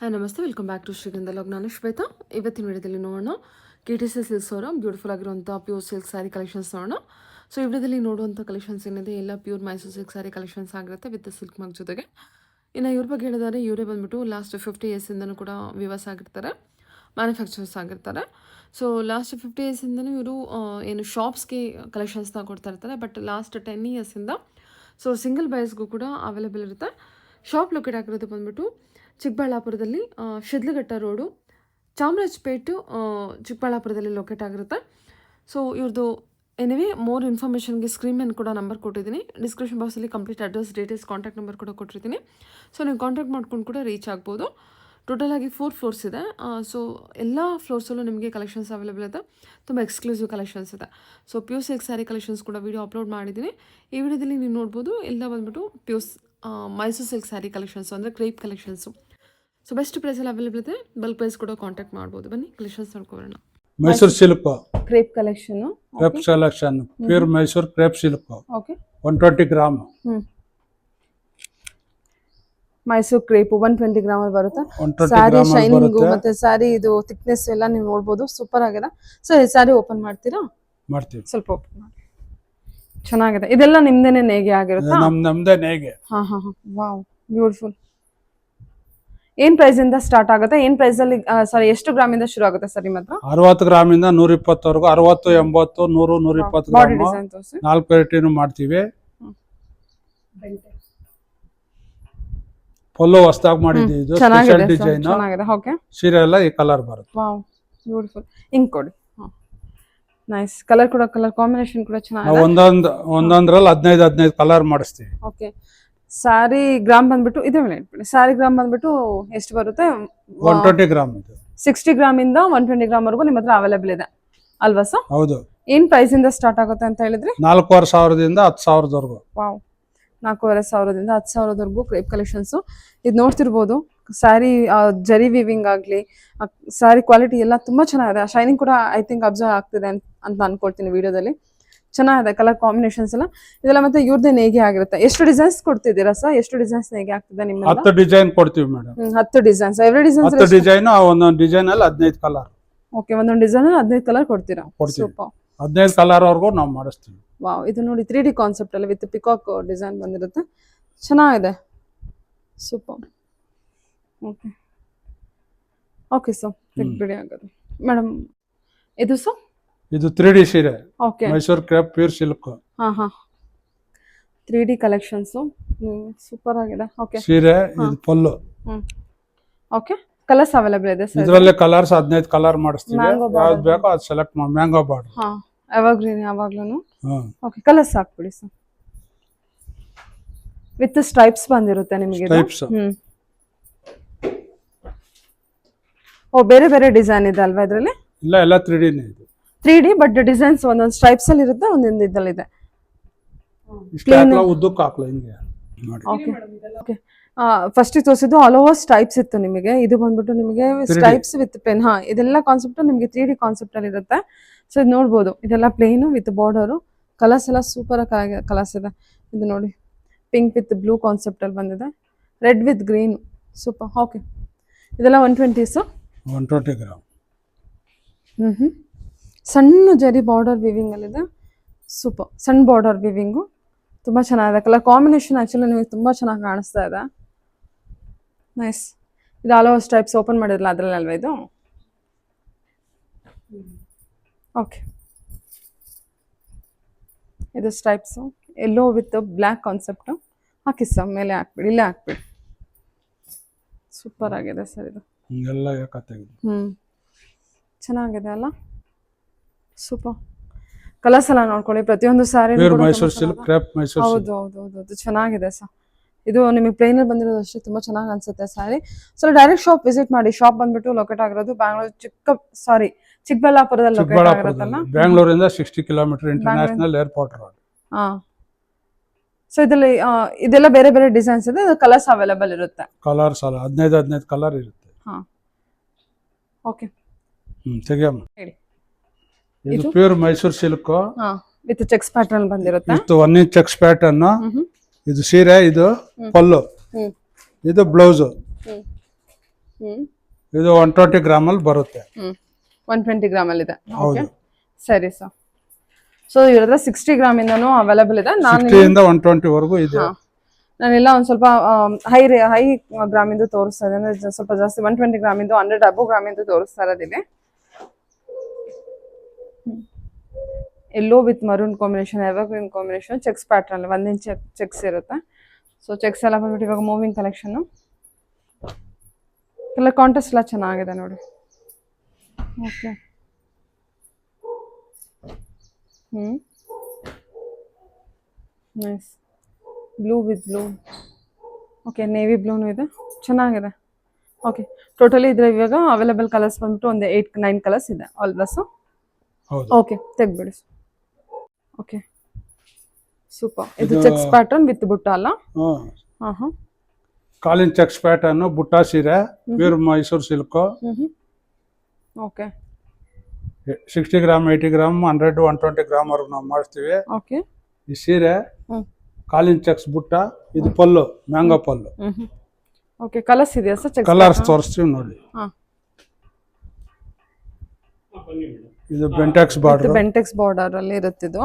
Hi ನಮಸ್ತೆ. Welcome back to Shrigandha log ನಾನು ಶ್ವೇತಾ. ಇವತ್ತಿನ ವಿಡಿಯೋದಲ್ಲಿ ನೋಡೋಣ ಕೆ ಟಿ ಸಿ ಸಿಲ್ಕ್ಸ್ ಅವರ ಬ್ಯೂಟಿಫುಲ್ ಆಗಿರುವಂಥ ಪ್ಯೂರ್ ಸಿಲ್ಕ್ ಸ್ಯಾರಿ ಕಲೆಕ್ಷನ್ಸ್ ನೋಡೋಣ. ಸೊ ಈ ನೋಡುವಂಥ ಕಲೆಕ್ಷನ್ಸ್ ಏನಿದೆ, ಎಲ್ಲ pure Mysore silk sari collections ಆಗಿರುತ್ತೆ ವಿತ್ ಸಿಲ್ಕ್ ಮಾರ್ಕ್ ಜೊತೆಗೆ. ಇನ್ನು ಇವ್ರ ಬಗ್ಗೆ ಹೇಳಿದರೆ ಇವರೇ ಬಂದ್ಬಿಟ್ಟು ಲಾಸ್ಟ್ ಫಿಫ್ಟಿ ಇಯರ್ಸಿಂದನೂ ಕೂಡ ವಿವಸ್ ಆಗಿರ್ತಾರೆ ಮ್ಯಾನುಫ್ಯಾಕ್ಚರ್ಸ್ ಆಗಿರ್ತಾರೆ. ಸೊ ಲಾಸ್ಟ್ ಫಿಫ್ಟಿ ಇಯರ್ಸಿಂದನೂ ಇವರು ಏನು ಶಾಪ್ಸ್ಗೆ ಕಲೆಕ್ಷನ್ಸ್ನ ಕೊಡ್ತಾ ಇರ್ತಾರೆ ಬಟ್ ಲಾಸ್ಟ್ ಟೆನ್ ಇಯರ್ಸಿಂದ ಸೊ ಸಿಂಗಲ್ ಬೈಸ್ಗೂ ಕೂಡ ಅವೈಲೇಬಲ್ ಇರುತ್ತೆ. ಶಾಪ್ ಲೊಕೇಟ್ ಆಗಿರೋದು ಬಂದ್ಬಿಟ್ಟು ಚಿಕ್ಕಬಳ್ಳಾಪುರದಲ್ಲಿ ಶಿದ್ಲಘಟ್ಟ ರೋಡು, ಚಾಮರಾಜಪೇಟು ಚಿಕ್ಕಬಳ್ಳಾಪುರದಲ್ಲಿ ಲೊಕೇಟ್ ಆಗಿರುತ್ತೆ. ಸೊ ಇವ್ರದ್ದು ಎನಿವೆ ಮೋರ್ ಇನ್ಫಾರ್ಮೇಷನ್ಗೆ ಸ್ಕ್ರೀನ್ ಮೇಲೆ ಕೂಡ ನಂಬರ್ ಕೊಟ್ಟಿದ್ದೀನಿ. ಡಿಸ್ಕ್ರಿಪ್ಷನ್ ಬಾಕ್ಸಲ್ಲಿ complete address details contact number ಕೂಡ ಕೊಟ್ಟಿರ್ತೀನಿ. ಸೊ ನೀವು ಕಾಂಟ್ಯಾಕ್ಟ್ ಮಾಡ್ಕೊಂಡು ಕೂಡ ರೀಚ್ ಆಗ್ಬೋದು. ಟೋಟಲ್ ಆಗಿ ಫೋರ್ ಫ್ಲೋರ್ಸ್ ಇದೆ. ಸೊ ಎಲ್ಲ ಫ್ಲೋರ್ಸಲ್ಲೂ ನಿಮಗೆ ಕಲೆಕ್ಷನ್ಸ್ ಅವೈಲೇಬಲ್ ಇದೆ. ತುಂಬ ಎಕ್ಸ್ಕ್ಲೂಸಿವ್ ಕಲೆಕ್ಷನ್ಸ್ ಇದೆ. So pure silk sari collections ಕೂಡ ವಿಡಿಯೋ ಅಪ್ಲೋಡ್ ಮಾಡಿದ್ದೀನಿ. ಈ ವಿಡಿಯೋದಲ್ಲಿ ನೀವು ನೋಡ್ಬೋದು, ಎಲ್ಲ ಬಂದ್ಬಿಟ್ಟು pure Mysore silk sari collections ಅಂದರೆ ಕ್ರೇಪ್ ಕಲೆಕ್ಷನ್ಸು ಸೊ ಬೆಸ್ಟ್ ಪ್ರೈಸಲ್ಲಿ ಅವೈಲೇಬಲ್ ಇದೆ ಬಲ್ಕ್ ಪ್ರೈಸ್ ಕೂಡ ಕಾಂಟ್ಯಾಕ್ಟ್ ಮಾಡ್ಬೋದು. ಬನ್ನಿ ಕಲೆಕ್ಷನ್ಸ್ ಮೈಸೂರ್ ಮೈಸೂರು ಶಿಲ್ಪ. Crepe collection crepe selection pure Mysore crepe ಶಿಲ್ಪ. Okay one twenty gram Mysore crepe one twenty ಗ್ರಾಮಲ್ಲಿ ಬರುತ್ತೆ. One twenty sari gram shining ಮತ್ತೆ ಸ್ಯಾರಿ ಇದು thickness ಎಲ್ಲ ನೀವು ನೋಡ್ಬೋದು. ಸೂಪರ್ ಆಗಿದೆ. ಸೊ ಈ ಸ್ಯಾರಿ ಓಪನ್ ಮಾಡ್ತೀರಾ? ಮಾಡ್ತೀವಿ. ಸ್ವಲ್ಪ ಓಪನ್ ಮಾಡಿ. ಚೆನ್ನಾಗಿದೆ. ಇದೆಲ್ಲ ನಿಮ್ದೇನೆ ನೇಗೆ ಆಗಿರುತ್ತೆ? ನಮ್ ನಮ್ದೇ ನೇಗೆ ಹಾ ಹಾ ಹಾ. ವಾವ್ ಬ್ಯೂಟಿಫುಲ್ ಏನ್ ಪ್ರೈಸ್ ಇಂದ ಸ್ಟಾರ್ಟ್ ಆಗುತ್ತೆ? ಏನ್ ಪ್ರೈಸ್ ಅಲ್ಲಿ ಸಾರಿ ಎಷ್ಟು ಗ್ರಾಮ್ ಇಂದ ಶುರು ಆಗುತ್ತೆ ಸರ್ ನಿಮ್ಮ ಹತ್ರ ಅರವತ್ತು ಇಂದ ನೂರ ಇಪ್ಪತ್ತವರೆಗೂ ಅರವತ್ತು ಎಂಬತ್ತು ನೂರು ನೂರ ಇಪ್ಪತ್ತು ಬಾಡಿ ಗ್ರಾಮ್ ಡಿಸೈನ್ ತೋರಿಸಿ. ನಾಲ್ಕು ವೆರೈಟಿನೂ ಮಾಡ್ತೀವಿ. ಫುಲ್ಲು ಹೊಸದಾಗಿ ಮಾಡಿದ್ದೀವಿ ಇದು ಸ್ಪೆಷಲ್ ಚೆನ್ನಾಗಿದೆ sir, ಡಿಸೈನ್ ಚೆನ್ನಾಗಿದೆ ಓಕೆ ಸೀರೆ ಎಲ್ಲ ಈ ಕಲರ್ ಬರುತ್ತೆ. ವಾವ್ ಬ್ಯೂಟಿಫುಲ್ ಹಿಂಗ್ ಕೊಡಿ. ನೈಸ್ ಕಲರ್ ಕೂಡ ಕಲರ್ ಕಾಂಬಿನೇಷನ್ ಕೂಡ ನಾವು ಚೆನ್ನಾಗಿದೆ ಒಂದೊಂದು ಒಂದೊಂದ್ರಲ್ಲಿ ಹದಿನೈದು ಹದಿನೈದು ಕಲರ್ ಮಾಡಿಸ್ತೀವಿ. ಓಕೆ ಸಾರಿ ಗ್ರಾಮ್ ಬಂದ್ಬಿಟ್ಟು ಇದೇ ಮೇಲೆ ಇಟ್ಬಿಡಿ. ಸಾರಿ ಗ್ರಾಮ್ ಬಂದ್ಬಿಟ್ಟು ಎಷ್ಟು ಬರುತ್ತೆ? ಒನ್ ಟ್ವೆಂಟಿ ಗ್ರಾಮ್ ಇದು. ಸಿಕ್ಸ್ಟಿ ಗ್ರಾಮ್ ಇಂದ ಒನ್ ಟ್ವೆಂಟಿ ಗ್ರಾಮ್ ವರೆಗೂ ನಿಮ್ಮ ಹತ್ರ ಅವೈಲೇಬಲ್ ಇದೆ. ಅಲ್ವಾ ಸರ್? ಹೌದು. ಏನ್ ಪ್ರೈಸ್ ಇಂದ ಸ್ಟಾರ್ಟ್ ಆಗುತ್ತೆ ಅಂತ ಹೇಳಿದ್ರೆ? ನಾಲ್ಕೂವರೆ ಸಾವಿರದಿಂದ ಹತ್ತು ಸಾವಿರದವರೆಗೂ. ವಾವ್. ನಾಲ್ಕೂವರೆ ಸಾವಿರದಿಂದ ಹತ್ತು ಸಾವಿರದವರೆಗೂ ಕ್ರೇಪ್ ಕಲೆಕ್ಷನ್ಸು ಇದು ನೋಡ್ತಿರ್ಬೋದು. ಸ್ಯಾರಿ ಜರಿ ವಿವಿಂಗ್ ಆಗಲಿ ಸ್ಯಾರಿ ಕ್ವಾಲಿಟಿ ಎಲ್ಲ ತುಂಬ ಚೆನ್ನಾಗಿದೆ. ಶೈನಿಂಗ್ ಕೂಡ ಐ ಥಿಂಕ್ ಅಬ್ಸರ್ವ್ ಆಗ್ತಿದೆ ಅಂತ ಅಂತ ಅನ್ಕೊಳ್ತೀನಿ ವಿಡಿಯೋದಲ್ಲಿ ಚೆನ್ನಾಗಿದೆ ಕಲರ್ ಕಾಂಬಿನೇಷನ್ಸ್ ಎಲ್ಲ. ಇದೆಲ್ಲ ಮತ್ತೆ ಇವ್ರದ್ದೇ ನೇಗೆ ಆಗಿರುತ್ತೆ. ಎಷ್ಟು ಡಿಸೈನ್ಸ್ ಕೊಡ್ತಿದ್ದೀರಾ ಸರ್ ಎಷ್ಟು ಡಿಸೈನ್ಸ್ ನೇಗೆ ಆಗ್ತದೆ ನಿಮ್ಮ ಹತ್ತು ಡಿಸೈನ್ ಕೊಡ್ತೀವಿ ಮೇಡಮ್ ಹತ್ತು ಡಿಸೈನ್ಸ್ ಎವ್ರಿ ಡಿಸೈನ್ಸ್ ಹತ್ತು ಡಿಸೈನ್ ಒಂದೊಂದು ಡಿಸೈನ್ ಅಲ್ಲಿ ಹದಿನೈದು ಕಲರ್ ಓಕೆ ಒಂದೊಂದು ಡಿಸೈನ್ ಹದಿನೈದು ಕಲರ್ ಕೊಡ್ತೀರಾ. ಸೂಪರ್ ಹದಿನೈದು ಕಲರ್ ಅವ್ರಿಗೂ ನಾವು ಮಾಡಿಸ್ತೀವಿ. ವಾವ್ ಇದು ನೋಡಿ ತ್ರೀ ಡಿ ಕಾನ್ಸೆಪ್ಟ್ ಅಲ್ಲಿ ವಿತ್ ಪಿಕಾಕ್ ಡಿಸೈನ್ ಬಂದಿರುತ್ತೆ. ಚೆನ್ನಾಗಿದೆ. ಸೂಪರ್ ಓಕೆ ಓಕೆ ಸರ್ ಬಿಡಿ ಆಗೋದು ಮೇಡಮ್ ಇದು ಸರ್ ಇದು ತ್ರೀ ಡಿ ಸೀರೆ. Okay Mysore crepe pure silk ಹಾಂ ಹಾಂ. ತ್ರೀ ಡಿ ಕಲೆಕ್ಷನ್ಸು ಸೂಪರ್ ಆಗಿದೆ. ಓಕೆ ಸೀರೆ ಇದು ಪಲ್ಲು. ಓಕೆ ಕಲರ್ಸ್ ಅವೈಲೇಬಲ್ ಇದೆ ಸರ್? ಇದರಲ್ಲಿ ಕಲರ್ಸ್ ಹದಿನೈದು ಕಲರ್ ಮಾಡಿಸ್ತೀವಿ. ಯಾವ್ದು ಬೇಕೋ ಅದು ಸೆಲೆಕ್ಟ್ ಮಾಡಿ ಮ್ಯಾಂಗೋ ಬಾರ್ಡ್ ಹಾಂ ಯಾವಾಗ್ಲೂ ಯಾವಾಗ್ಲೂ ಓಕೆ ಕಲರ್ಸ್ ಹಾಕ್ಬಿಡಿ ಸರ್. ವಿತ್ ಸ್ಟ್ರೈಪ್ಸ್ ಬಂದಿರುತ್ತೆ ನಿಮಗೆ. ಓ ಬೇರೆ ಬೇರೆ ಡಿಸೈನ್ ಇದೆ ಅಲ್ವಾ ಇದರಲ್ಲಿ? ಇಲ್ಲ ಎಲ್ಲ ತ್ರೀ ಡಿನೇ ಇದು. ತ್ರೀ ಡಿ ಬಟ್ ಡಿಸೈನ್ಸ್ ಒಂದೊಂದು ಸ್ಟ್ರೈಪ್ಸ್ ಅಲ್ಲಿ ಇರುತ್ತೆ ಒಂದೊಂದು ಇದ್ರಲ್ಲಿ ಇದೆ. ಫಸ್ಟ್ ತೋರಿಸಿದ್ದು ಆಲ್ ಓವರ್ ಸ್ಟ್ರೈಪ್ಸ್ ಇತ್ತು ನಿಮಗೆ. ಇದು ಬಂದ್ಬಿಟ್ಟು ನಿಮಗೆ ಸ್ಟ್ರೈಪ್ಸ್ ವಿತ್ ಪೆನ್ ಹಾ ಇದೆಲ್ಲ ಕಾನ್ಸೆಪ್ಟ್ ನಿಮಗೆ ತ್ರೀ ಡಿ ಕಾನ್ಸೆಪ್ಟ್ ಅಲ್ಲಿ ಇರುತ್ತೆ. ಸೊ ಇದು ನೋಡ್ಬೋದು. ಇದೆಲ್ಲ ಪ್ಲೇನು ವಿತ್ ಬಾರ್ಡರು ಕಲರ್ಸ್ ಎಲ್ಲ ಸೂಪರ್ ಕಲರ್ಸ್ ಇದೆ. ಇದು ನೋಡಿ. ಪಿಂಕ್ ವಿತ್ ಬ್ಲೂ ಕಾನ್ಸೆಪ್ಟ್ ಅಲ್ಲಿ ಬಂದಿದೆ. Red with green super okay ಇದೆಲ್ಲ one twenties one twenty gram ಹ್ಞೂ ಹ್ಮ್. ಸಣ್ಣ ಜರಿ ಬಾರ್ಡರ್ ವಿವಿಂಗ್ ಅಲ್ಲಿದೆ ಸೂಪರ್ ಸಣ್ಣ ಬಾರ್ಡರ್ ವಿವಿಂಗು ತುಂಬ ಚೆನ್ನಾಗಿದೆ. ಕಲರ್ ಕಾಂಬಿನೇಷನ್ ಆ್ಯಕ್ಚುಲಿ ನಿಮಗೆ ತುಂಬ ಚೆನ್ನಾಗಿ ಕಾಣಿಸ್ತಾ ಇದೆ. ನೈಸ್ ಇದು ಆಲ್ ಓವರ್ ಸ್ಟೈಪ್ಸ್ ಓಪನ್ ಮಾಡಿರಲ್ಲ ಅದರಲ್ಲಿ ಅಲ್ವಾ ಇದು? ಓಕೆ ಇದು stripes yellow with black concept hockey sir ಮೇಲೆ ಹಾಕ್ಬಿಡಿ ಇಲ್ಲೇ ಹಾಕ್ಬಿಡಿ. ಸೂಪರ್ ಆಗಿದೆ ಸರ್ ಇದು. ಹ್ಞೂ ಚೆನ್ನಾಗಿದೆ ಅಲ್ಲ? ಸೂಪರ್. ಕಲರ್ಸ್ ಎಲ್ಲ ನೋಡ್ಕೊಳ್ಳಿ ಪ್ರತಿಯೊಂದು sari Mysore silk crepe Mysore ಹೌದು ಹೌದು ಹೌದು. ಅದು ಚೆನ್ನಾಗಿದೆ ಸರ್ ಇದು ನಿಮಗೆ ಪ್ಲೇನ್ ಬಂದಿರೋದು ಅಷ್ಟೇ ತುಂಬಾ ಚೆನ್ನಾಗಿ ಅನ್ಸುತ್ತೆ sari so direct shop visit ಮಾಡಿ. ಶಾಪ್ ಬಂದ್ಬಿಟ್ಟು ಲೊಕೇಟ್ ಆಗಿರೋದು ಬ್ಯಾಂಗ್ಳೂರ್ ಚಿಕ್ಕ ಸಾರಿ ಚಿಕ್ಕಬಳ್ಳಾಪುರದಲ್ಲಿ ಲೊಕೇಟ್ ಆಗಿರುತ್ತಲ್ಲ ಬ್ಯಾಂಗ್ಳೂರಿಂದ sixty kilometre international airport road ಹಾ. ಸೊ ಇದರಲ್ಲಿ ಇದೆಲ್ಲ ಬೇರೆ ಬೇರೆ ಡಿಸೈನ್ಸ್ ಇದೆ ಕಲರ್ಸ್ ಅವೈಲೇಬಲ್ ಇರುತ್ತೆ. ಕಲರ್ಸ್ ಅಲ್ಲ ಹದಿನೈದು ಹದಿನೈದು ಕಲರ್ ಇರುತ್ತೆ. ಹಾ. ಓಕೆ ಹ್ಞೂ ತೆಗಿಯಮ್ಮ. ಹೇಳಿ. ಇದು ಇದು? Pure Mysore silk with checks pattern ಬಂದಿರುತ್ತೆ? ಒನ್ ಇಂಚ್ ಚೆಕ್ಸ್ ಪ್ಯಾಟರ್ನ್ ಇದು ಸೀರೆ ಇದು. ಪಲ್ಲು. ಇದು ಬ್ಲೌಸ್ ಇದು ಒನ್ ಟ್ವೆಂಟಿ ಗ್ರಾಮಲ್ಲಿ ಬರುತ್ತೆ. ಹ್ಮ್. ಒನ್ ಟ್ವೆಂಟಿ ಗ್ರಾಮಲ್ಲಿ ಇದೆ ಓಕೆ ಸರಿ ಸರ್ ಸೊ ಇವ್ರ ಹತ್ರ ಸಿಕ್ಸ್ಟಿ ಗ್ರಾಮಿಂದನೂ ಅವೈಲೇಬಲ್ ಇದೆ. ನಾನು ಒನ್ ಟ್ವೆಂಟಿವರೆಗೂ ಇದೆ ಹಾ. ನಾನೆಲ್ಲ ಒಂದು ಸ್ವಲ್ಪ ಹೈ ರೇ ಹೈ ಗ್ರಾಮಿಂದು ತೋರಿಸ್ತಾ ಇದ್ದೀನಿ. ಸ್ವಲ್ಪ ಜಾಸ್ತಿ ಒನ್ ಟ್ವೆಂಟಿ ಗ್ರಾಮಿಂದು ಹಂಡ್ರೆಡ್ ಅಬೋ ಗ್ರಾಮಿಂದು ತೋರಿಸ್ತಾ ಇರೋದಿದೆ. Yellow with maroon combination evergreen combination checks pattern ಒಂದ್ ಇಂಚ್ ಚೆಕ್ಸ್ ಇರುತ್ತೆ. ಸೊ ಚೆಕ್ಸ್ ಎಲ್ಲ ಬಂದ್ಬಿಟ್ಟು ಇವಾಗ ಮೂವಿಂಗ್ ಕಲೆಕ್ಷನ್ ಎಲ್ಲ ಕಾಂಟ್ರಾಸ್ಟ್ ಎಲ್ಲ ಚೆನ್ನಾಗಿದೆ ನೋಡಿ. Okay hmm. Nice blue with blue okay navy ಬ್ಲೂನು ಇದೆ. ಚೆನ್ನಾಗಿದೆ. ಓಕೆ ಟೋಟಲಿ ಇದ್ರೆ ಇವಾಗ ಅವೈಲೇಬಲ್ ಕಲರ್ಸ್ ಬಂದ್ಬಿಟ್ಟು ಒಂದು ಏಯ್ಟ್ ನೈನ್ ಕಲರ್ಸ್ ಇದೆ ಆಲ್ ಡ್ರೆಸ್ಸು ಹೌದು. ಓಕೆ ತೆಗ್ಬಿಡಿ ಓಕೆ ಸೂಪರ್ ಇದು ಇದು- ಚೆಕ್ಸ್ ಪ್ಯಾಟರ್ನ್ ವಿತ್ ಬುಟ್ಟ ಅಲ್ಲ? ಹ್ಮ್. ಹಾಂ ಹಾಂ ಕಾಲಿನ್ ಚೆಕ್ಸ್ ಪ್ಯಾಟರ್ನ್ ಬುಟ್ಟ ಸೀರೆ ವೀರ್ Mysore silk okay sixty gram eighty gram hundred one twenty gram ವರೆಗೂ ನಾವು ಮಾಡಿಸ್ತೀವಿ. ಓಕೆ ಈ ಸೀರೆ ಹ್ಞೂ ಕಾಲಿನ್ ಚೆಕ್ಸ್ ಬುಟ್ಟ ಇದು ಪಲ್ಲು ಮ್ಯಾಂಗೋ ಪಲ್ಲು. ಓಕೆ ಕಲರ್ಸ್ ಇದೆಯಾ ಸರ್? ಕಲರ್ಸ್ ತೋರಿಸ್ತೀವಿ ನೋಡಿ. ಹಾಂ. ಇದು ಬೆಂಟೆಕ್ಸ್ ಇದು ಬಾರ್ಡರ್ ಬೆಂಟೆಕ್ಸ್ ಬಾರ್ಡರ್ ಅಲ್ಲಿ ಇರುತ್ತಿದ್ದು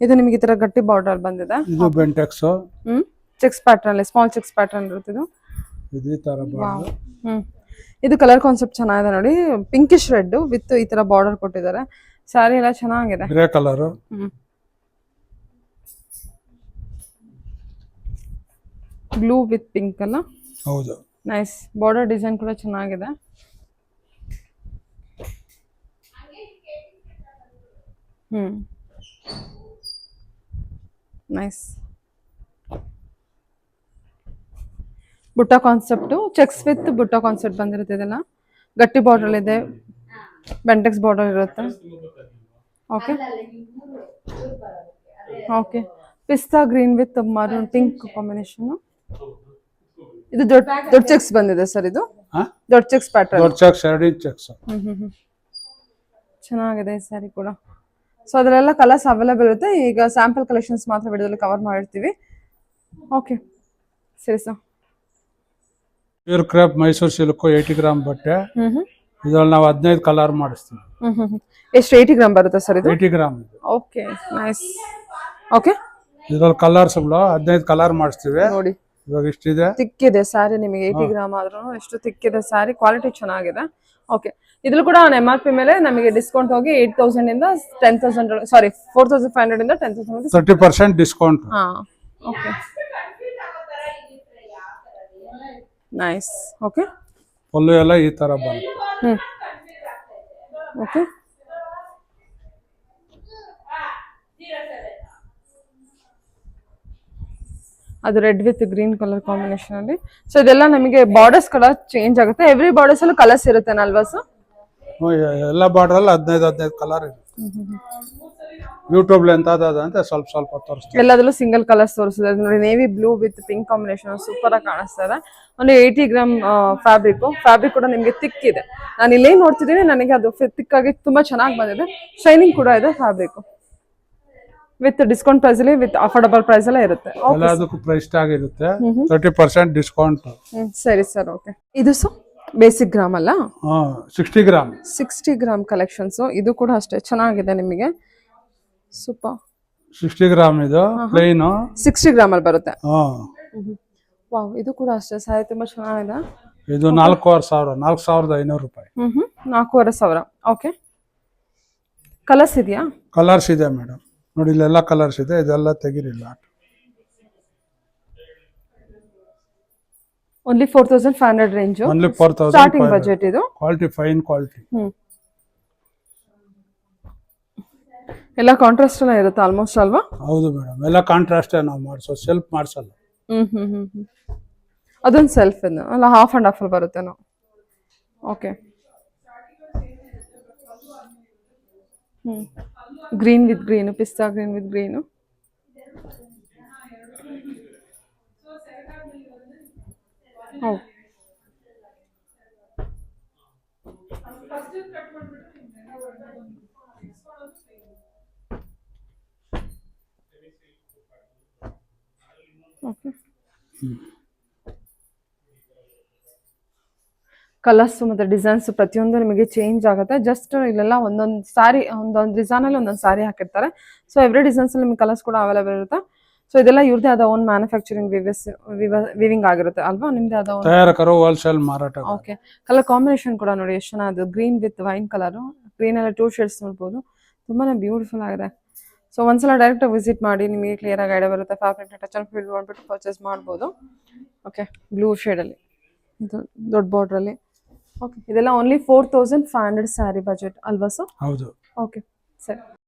ಇದು. ನಿಮಗೆ ಈ ತರ ಗಟ್ಟಿ ಬಾರ್ಡರ್ ಬಂದಿದೆ? ಇದು ಬೆಂಟೆಕ್ಸ್ ಹ್ಮ್. ಚೆಕ್ಸ್ ಪ್ಯಾಟರ್ನ್ ಅಲ್ಲಿ ಸ್ಮಾಲ್ ಚೆಕ್ಸ್ ಪ್ಯಾಟರ್ನ್ ಇರುತ್ತೆ ಇದು. ತರ ಬಾರ್ಡರ್ ಹ್ಮ್. ಇದು ಕಲರ್ ಕಾನ್ಸೆಪ್ಟ್ ಚೆನ್ನಾಗಿದೆ ನೋಡಿ. ಪಿಂಕಿಶ್ ರೆಡ್ ವಿತ್ ಈ ತರ ಬಾರ್ಡರ್ ಕೊಟ್ಟಿದ್ದಾರೆ. ಸ್ಯಾರಿ ಎಲ್ಲ ಚೆನ್ನಾಗಿದೆ. ಗ್ರೇ ಕಲರ್ ಹ್ಮ್. ಬ್ಲೂ ವಿತ್ ಪಿಂಕ್ ಅಲ್ಲ? ಹೌದು. ನೈಸ್ ಬಾರ್ಡರ್ ಡಿಸೈನ್ ಕೂಡ ಚೆನ್ನಾಗಿದೆ. ಹ್ಮ್. ನೈಸ್ ಬುಟ್ಟ ಕಾನ್ಸೆಪ್ಟು ಚೆಕ್ಸ್ ವಿತ್ ಬುಟ್ಟ ಕಾನ್ಸೆಪ್ಟ್ ಬಂದಿರುತ್ತೆ ಇದೆಲ್ಲ. ಗಟ್ಟಿ ಬಾರ್ಡರ್ ಇದೆ. ಬೆಂಟೆಕ್ಸ್ ಬಾರ್ಡರ್ ಇರುತ್ತೆ. ಓಕೆ ಓಕೆ ಪಿಸ್ತಾ green with maroon pink combination ಇದು ದೊಡ್ಡ ದೊಡ್ಡ ಚೆಕ್ಸ್ ಬಂದಿದೆ ಸರ್ ಇದು. ದೊಡ್ಡ ಚೆಕ್ಸ್ ಪ್ಯಾಟರ್ನ್ ದೊಡ್ಡ ಚೆಕ್ಸ್ ಎರಡು ಚೆಕ್ಸ್ ಹ್ಮ್ ಹ್ಮ್ ಹ್ಮ್. ಚೆನ್ನಾಗಿದೆ ಈ ಸ್ಯಾರಿ ಕೂಡ. ಸೊ ಅದರಲ್ಲೆಲ್ಲ ಕಲರ್ಸ್ ಅವೈಲೇಬಲ್ ಇರುತ್ತೆ. ಈಗ ಸ್ಯಾಂಪಲ್ ಕಲೆಕ್ಷನ್ಸ್ ಮಾತ್ರ ವಿಡಿಯೋದಲ್ಲಿ ಕವರ್ ಮಾಡಿರ್ತೀವಿ. ಓಕೆ ಸರಿ sir pure crepe Mysore silk eighty gram ಬಟ್ಟೆ. ಇದ್ರಲ್ಲಿ ನಾವು ಹದಿನೈದು ಕಲರ್ ಮಾಡಿಸ್ತೀವಿ. ಎಷ್ಟು ಏಯ್ಟಿ ಗ್ರಾಮ್ ಬರುತ್ತೆ ಸರ್ ಇದು? Eighty gram okay nice okay ಇದ್ರಲ್ಲಿ ಕಲರ್ಸ್ಗಳು ಹದಿನೈದು ಕಲರ್ ಮಾಡಿಸ್ತೀವಿ. ನೋಡಿ. ಇವಾಗ ಇಷ್ಟಿದೆ. ತಿಕ್ಕಿದೆ ಸ್ಯಾರಿ ನಿಮಗೆ ಏಯ್ಟಿ ಗ್ರಾಮ್ ಆದ್ರೂ. ಎಷ್ಟು ತಿಕ್ಕಿದೆ ಸ್ಯಾರಿ ಕ್ವಾಲಿಟಿ ಚೆನ್ನಾಗಿದೆ. ಓಕೆ ಇದ್ರೂ ಕೂಡ ಎಂ ಆರ್ ಪಿ ಮೇಲೆ ನಮಗೆ ಡಿಸ್ಕೌಂಟ್ ಹೋಗಿ ಏಟ್ ತೌಸಂಡ್ ಇಂದ ten thousand sorry four thousand five hundred ಇಂದ ten thousand thirty percent discount ಹಾ ಓಕೆ ನೈಸ್ ಓಕೆ ಪಲ್ಲು ಎಲ್ಲ ಈ ತರ ಬಂತು. ಹ್ಮ್ ಓಕೆ ಅದು red with green color combination ಅಲ್ಲಿ. ಸೊ ಇದೆಲ್ಲ ನಮಗೆ ಬಾರ್ಡರ್ಸ್ ಕಲರ್ ಚೇಂಜ್ ಆಗುತ್ತೆ. ಎವ್ರಿ ಬಾರ್ಡರ್ಸ್ ಅಲ್ಲೂ ಕಲರ್ಸ್ ಇರುತ್ತೆ ಅಲ್ವಾ ಸರ್ ಎಲ್ಲ ಬಾರ್ಡರ್ ಅಲ್ಲಿ ಹದಿನೈದು ಹದಿನೈದು ಕಲರ್ ಇದೆ. ಯೂಟ್ಯೂಬ್ ಅಂತ ಅಂತ ಸ್ವಲ್ಪ ಸ್ವಲ್ಪ ತೋರಿಸ್ತೀವಿ ಎಲ್ಲದರಲ್ಲೂ ಸಿಂಗಲ್ ಕಲರ್ಸ್ ತೋರಿಸಿದೆ ನೋಡಿ navy blue with pink combination super ಆಗಿ ಕಾಣಿಸ್ತಾ ಇದೆ. ಒಂದು ಏಯ್ಟಿ ಗ್ರಾಮ್ ಫ್ಯಾಬ್ರಿಕ್ ಫ್ಯಾಬ್ರಿಕ್ ಕೂಡ ನಿಮಗೆ ತಿಕ್ ಇದೆ. ನಾನು ಇಲ್ಲೇ ನೋಡ್ತಿದ್ದೀನಿ ನನಗೆ ಅದು ತಿಕ್ ಆಗಿ ತುಂಬಾ ಚೆನ್ನಾಗಿ ಬಂದಿದೆ. ಶೈನಿಂಗ್ ಕೂಡ ಇದೆ ಫ್ಯಾಬ್ರಿಕ್ ವಿತ್ ಡಿಸ್ಕೌಂಟ್ ಪ್ರೈಸ್ ಅಲ್ಲಿ ವಿತ್ ಅಫೋರ್ಡಬಲ್ ಪ್ರೈಸ್ ಎಲ್ಲ ಇರುತ್ತೆ ಎಲ್ಲದಕ್ಕೂ ಪ್ರೈಸ್ ಟ್ಯಾಗ್ ಇರುತ್ತೆ ತರ್ಟಿ ಪರ್ಸೆಂಟ್ ಡಿಸ್ಕೌಂಟ್ ಸರಿ ಸರ್ ಓಕೆ ಇದು ಸೊ ಬೇಸಿಕ್ ಗ್ರಾಮ್ ಅಲ್ಲ? Sixty gram sixty gram collections ಇದು ಕೂಡ ಅಷ್ಟೇ ಚೆನ್ನಾಗಿದೆ ನಿಮಗೆ. ಸೂಪರ್ ಸಿಕ್ಸ್ಟಿ ಗ್ರಾಮ್ ಇದು ಪ್ಲೇನ್ ಸಿಕ್ಸ್ಟಿ ಗ್ರಾಮ್ ಅಲ್ಲಿ ಬರುತ್ತೆ. ಹಾ. ವಾವ್ ಇದು ಕೂಡ ಅಷ್ಟೇ ಸಾರಿ ತುಂಬಾ ಚೆನ್ನಾಗಿದೆ. ಇದು ನಾಲ್ಕೂವರೆ ಸಾವಿರ ನಾಲ್ಕು ಸಾವಿರದ ಐನೂರು ರೂಪಾಯಿ. ಹ್ಮ್ ಹ್ಮ್ ನಾಲ್ಕೂವರೆ ಸಾವಿರ ಓಕೆ ಕಲರ್ಸ್ ಇದೆಯಾ? ಕಲರ್ಸ್ ಇದೆ ಮೇಡಮ್ ನೋಡಿ ಇಲ್ಲೆಲ್ಲ ಕಲರ್ಸ್ ಇದೆ ಇದೆಲ್ಲ ತೆಗಿರಿಲ್ಲ. Only four thousand five hundred range only four starting budget ಇದು. ಕ್ವಾಲಿಟಿ ಫೈನ್ ಕ್ವಾಲಿಟಿ ಎಲ್ಲ ಕಾಂಟ್ರಾಸ್ಟ್ ಎಲ್ಲ ಇರುತ್ತೆ ಆಲ್ಮೋಸ್ಟ್ ಅಲ್ವಾ? ಹೌದು ಮೇಡಮ್ ಎಲ್ಲ ಕಾಂಟ್ರಾಸ್ಟ್ ನಾವು ಮಾಡಿಸೋ ಸೆಲ್ಫ್ ಮಾಡಿಸಲ್ಲ ಹ್ಮ್ ಹ್ಮ್ ಹ್ಮ್ ಹ್ಮ್. ಅದೊಂದು ಸೆಲ್ಫ್ ಅಲ್ಲ ಹಾಫ್ ಅಂಡ್ ಹಾಫ್ ಅಲ್ಲಿ ಬರುತ್ತೆ ನಾವು ಓಕೆ ಹ್ಮ್. ಗ್ರೀನ್ ವಿತ್ ಗ್ರೀನು ಪಿಸ್ತಾ ಗ್ರೀನ್ ವಿತ್ ಗ್ರೀನು ಹೌದು ಓಕೆ ಕಲರ್ಸ್ ಮತ್ತೆ ಡಿಸೈನ್ಸ್ ಪ್ರತಿಯೊಂದು ನಿಮಗೆ ಚೇಂಜ್ ಆಗುತ್ತೆ. ಜಸ್ಟ್ ಇಲ್ಲೆಲ್ಲ ಒಂದೊಂದು ಸಾರಿ ಒಂದೊಂದು ಡಿಸೈನಲ್ಲಿ ಒಂದೊಂದು ಸಾರಿ ಹಾಕಿರ್ತಾರೆ. ಸೊ ಎವ್ರಿ ಡಿಸೈನ್ಸಲ್ಲಿ ನಿಮ್ಗೆ ಕಲರ್ಸ್ ಕೂಡ ಅವೈಲೇಬಲ್ ಇರುತ್ತೆ. ಸೊ ಇದೆಲ್ಲ ಇವ್ರದೇ ಆದ ಓನ್ ಮ್ಯಾನುಫ್ಯಾಕ್ಚರಿಂಗ್ ವಿವಿಸ್ ವಿವಿಂಗ್ ಆಗಿರುತ್ತೆ ಅಲ್ವಾ? ನಿಮ್ದೇ ಆದ ತಯಾರಕರು ಹೋಲ್ಸೇಲ್ ಮಾರಾಟ ಓಕೆ ಕಲರ್ ಕಾಂಬಿನೇಷನ್ ಕೂಡ ನೋಡಿ ಎಷ್ಟು ಅದು green with wine color green ಎಲ್ಲ ಟೂ ಶೇಡ್ಸ್ ನೋಡ್ಬೋದು. ತುಂಬಾನೇ ಬ್ಯೂಟಿಫುಲ್ ಆಗಿದೆ. ಸೊ ಒಂದ್ಸಲ ಡೈರೆಕ್ಟ್ ವಿಸಿಟ್ ಮಾಡಿ ನಿಮಗೆ ಕ್ಲಿಯರ್ ಆಗಿ ಐಡಿಯಾ ಬರುತ್ತೆ. ಫ್ಯಾಬ್ರಿಕ್ ಟಚ್ ಅಂಡ್ ಫೀಲ್ ಮಾಡ್ಬಿಟ್ಟು ಪರ್ಚೇಸ್ ಮಾಡ್ಬೋದು. ಓಕೆ ಬ್ಲೂ ಶೇಡಲ್ಲಿ ಇದು ದೊಡ್ಡ ಬಾರ್ಡ್ರಲ್ಲಿ ಓಕೆ. ಇದೆಲ್ಲ only four thousand five hundred sari budget ಅಲ್ವಾ ಸೊ ಹೌದು. ಓಕೆ ಸರಿ.